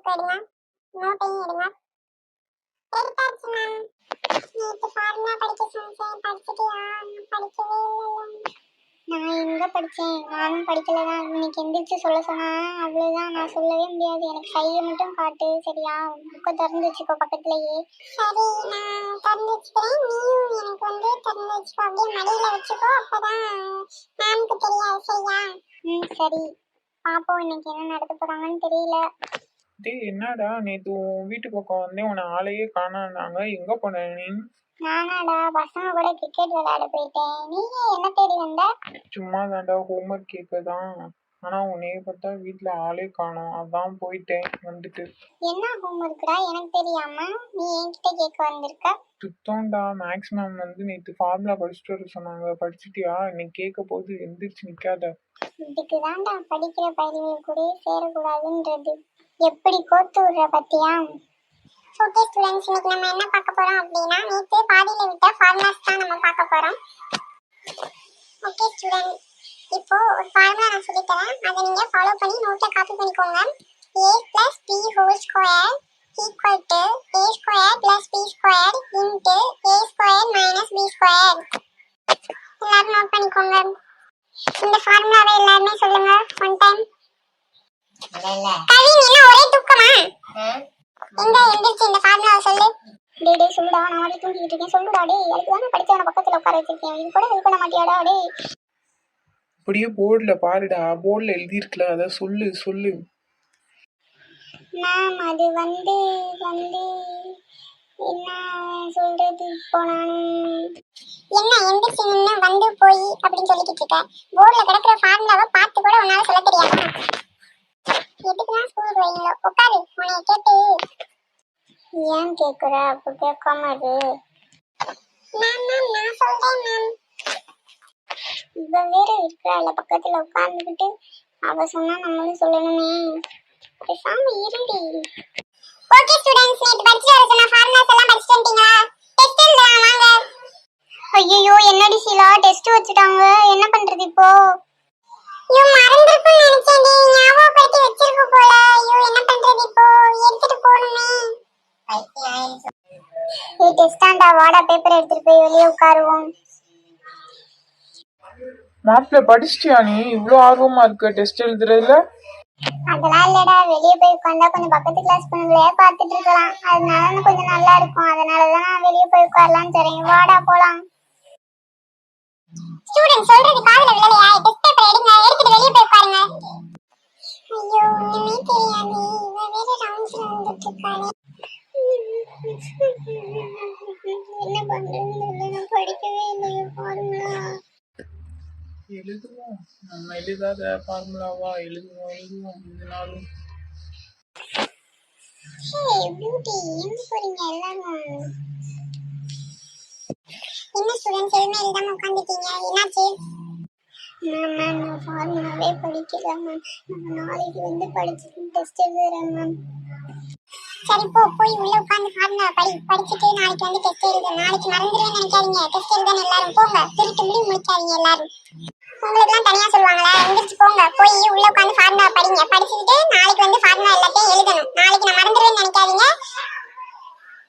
Book எடுங்க நோட்டையும் எடுங்க எடுத்தாச்சு மேம்? நேற்று ஃபார்முலா படிக்க சொன்னேன். படிச்சிட்டியா? படிக்கவே இல்லை நான் எங்க படிச்சேன்? நானும் படிக்கல தான். இன்னைக்கு எந்திரிச்சு சொல்ல சொன்னா அவ்வளோதான் நான் சொல்லவே முடியாது. எனக்கு கையை மட்டும் காட்டு சரியா? புக்கை திறந்து வச்சுக்கோ பக்கத்துலயே. சரி நான் திறந்து வச்சுக்கிறேன். நீயும் எனக்கு வந்து திறந்து வச்சுக்கோ. அப்படியே மடியில வச்சுக்கோ. அப்பதான் மேம்க்கு தெரியாது. சரியா? ம் சரி. பாப்போம். இன்னைக்கு என்ன நடத்த போறாங்கன்னு தெரியல. டேய் என்னடா நேத்து உன் வீட்டு பக்கம் வந்தேன் உன்னை ஆளையே காணாங்க எங்க போன நீ? நானாடா பசங்க கூட கிரிக்கெட் விளையாட போயிட்டேன். நீங்க என்ன தேடி வந்த? சும்மா தாண்டா ஹோம்ஒர்க் ஆனா உன்னைய பார்த்தா வீட்ல ஆளே காணோம். அதான் போயிட்டேன் வந்துட்டு. என்ன ஹோம்ஒர்க்டா எனக்கு தெரியாம. நீ என்கிட்ட கேட்க வந்திருக்க? சுத்தம்டா மேக்ஸ் மேம் வந்து நேத்து ஃபார்முலா படிச்சுட்டு வர சொன்னாங்க. படிச்சிட்டியா? இன்னைக்கு கேட்க போது எந்திரிச்சு நிக்காத. இதுக்கு தான்டா படிக்கிற பயிர்கள் கூட சேரக்கூடாதுன்றது. எப்படி கோத்து விடுற பத்தியா? ஓகே ஸ்டூடெண்ட்ஸ் இன்னைக்கு நம்ம என்ன பார்க்க போறோம் அப்படின்னா நேற்று பாதியில விட்ட ஃபார்முலாஸ் தான் நம்ம பார்க்க போறோம். ஓகே ஸ்டூடெண்ட் இப்போ ஒரு ஃபார்முலா நான் சொல்லி தரேன். அதை நீங்க ஃபாலோ பண்ணி நோட்ல காப்பி பண்ணிக்கோங்க. A plus B whole square equal to A square plus B square into A square minus B square எல்லாரும் நோட் பண்ணிக்கோங்க. இந்த ஃபார்முலாவை எல்லாருமே சொல்லுங்க. ஒன் டைம் கவின் என்ன ஒரே துக்கமா? எங்க எந்திரிச்சு இந்த ஃபார்முலாவை சொல்லு. டேய் டேய் சொல்லுடா. நான் வந்து தூங்கிட்டு இருக்கேன். சொல்லுடா டேய். அதுக்கு தானே படிச்சவன பக்கத்துல உட்கார வச்சிருக்கேன். இது கூட ஹெல்ப் பண்ண மாட்டியாடா டேய். அப்படியே போர்டுல பாருடா. போர்டுல எழுதியிருக்கல அத சொல்லு சொல்லு. மேம் அது வந்து வந்து என்ன சொல்றது? இப்போ நான் என்ன எந்திரிச்சு நின்று வந்து போய் அப்படின்னு சொல்லிக்கிட்டு இருக்க? போர்டில் கிடக்குற ஃபார்முலாவை பார்த்து கூட உன்னால சொல்ல தெரியாதா? எதுக்குலாம் ஸ்கூலுக்கு வரீங்களோ உட்காரு. உன்னைய கேட்டு. ஏன் கேட்குற அப்போ கேட்காம இரு. மேம் மேம் நான் சொல்றேன் மேம். இவ வேற இருக்கிறாள் பக்கத்துல உட்கார்ந்துக்கிட்டு அவ சொன்னா நம்மளும் சொல்லணுமே. பேசாம இருடி. ஓகே ஸ்டூடண்ட்ஸ் நேத்து படிச்சு வர சொன்ன ஃபார்முலாஸ் எல்லாம் படிச்சுட்டு வந்துட்டீங்களா? டெஸ்ட் எழுதலாம் வாங்க. ஐயோ என்னடி சீலா? டெஸ்ட் வச்சுட்டாங்க. என்ன பண்றது இப்போ? டெஸ்டாண்டா வாடா பேப்பர் எடுத்துட்டு போய் வெளியே உட்காருவோம். மாப்பிள்ள படிச்சிட்டியா நீ? ஆர்வமா இருக்க டெஸ்ட் எழுதுறதுல? அதெல்லாம் இல்லடா. வெளியே போய் உட்காந்தா கொஞ்சம் பக்கத்து கிளாஸ் பொண்ணுங்களே பார்த்துட்டு இருக்கலாம் அதனால கொஞ்சம் நல்லா இருக்கும். அதனால தான் நான் வெளியே போய் உட்காரலாம்னு சொல்றேன். வாடா போலாம். ஸ்டூடெண்ட் சொல்றது காதுல விழலையா. என்ன பண்றதுன்னு தெரியல. நான் படிக்கவே இல்லையே ஃபார்முலா எழுதுவோம். நம்ம எழுதாத ஃபார்முலாவா எழுதுவோம் எழுதுவோம். இதனாலும் ஹே பியூட்டி எங்க போறீங்க எல்லாரும்? என்ன ஸ்டூடெண்ட்ஸ் எதுவுமே எழுதாம உட்காந்துட்டீங்க என்னாச்சு? மேம் மேம் நான் ஃபார்முலாவே படிக்கல மேம் நான் நாளைக்கு வந்து படிச்சுட்டு டெஸ்ட் எழுதுறேன் மேம் சரி போ போய் உள்ள உட்காந்து ஃபார்முலா படி படிச்சுட்டு நாளைக்கு வந்து டெஸ்ட் எழுது நாளைக்கு மறந்துடுவேன்னு நினைக்காதீங்க. டெஸ்ட் எழுதணும் எல்லாரும் போங்க. திருட்டு முடி முடிக்காதீங்க எல்லாரும். உங்களுக்குலாம் தனியா சொல்லுவாங்களா? எந்திரிச்சு போங்க. போய் உள்ள உட்காந்து ஃபார்முலா படிங்க. படிச்சுட்டு நாளைக்கு வந்து ஃபார்முலா எல்லாத்தையும் எழுதணும். நாளைக்கு நான் மறந்துடுவேன்னு நினைக்காதீங்க.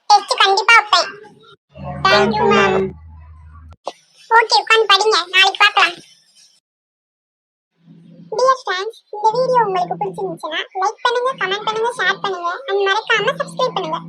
டெஸ்ட் கண்டிப்பா வைப்பேன். தேங்க்யூ மேம் ஓகே உட்காந்து படிங்க. நாளைக்கு பார்க்கலாம். டியர் இந்த வீடியோ உங்களுக்கு பிடிச்சிருந்துச்சுன்னா லைக் பண்ணுங்க கமெண்ட் பண்ணுங்க ஷேர் பண்ணுங்க அண்ட் மறக்காம சப்ஸ்கிரைப் பண்ணுங்க.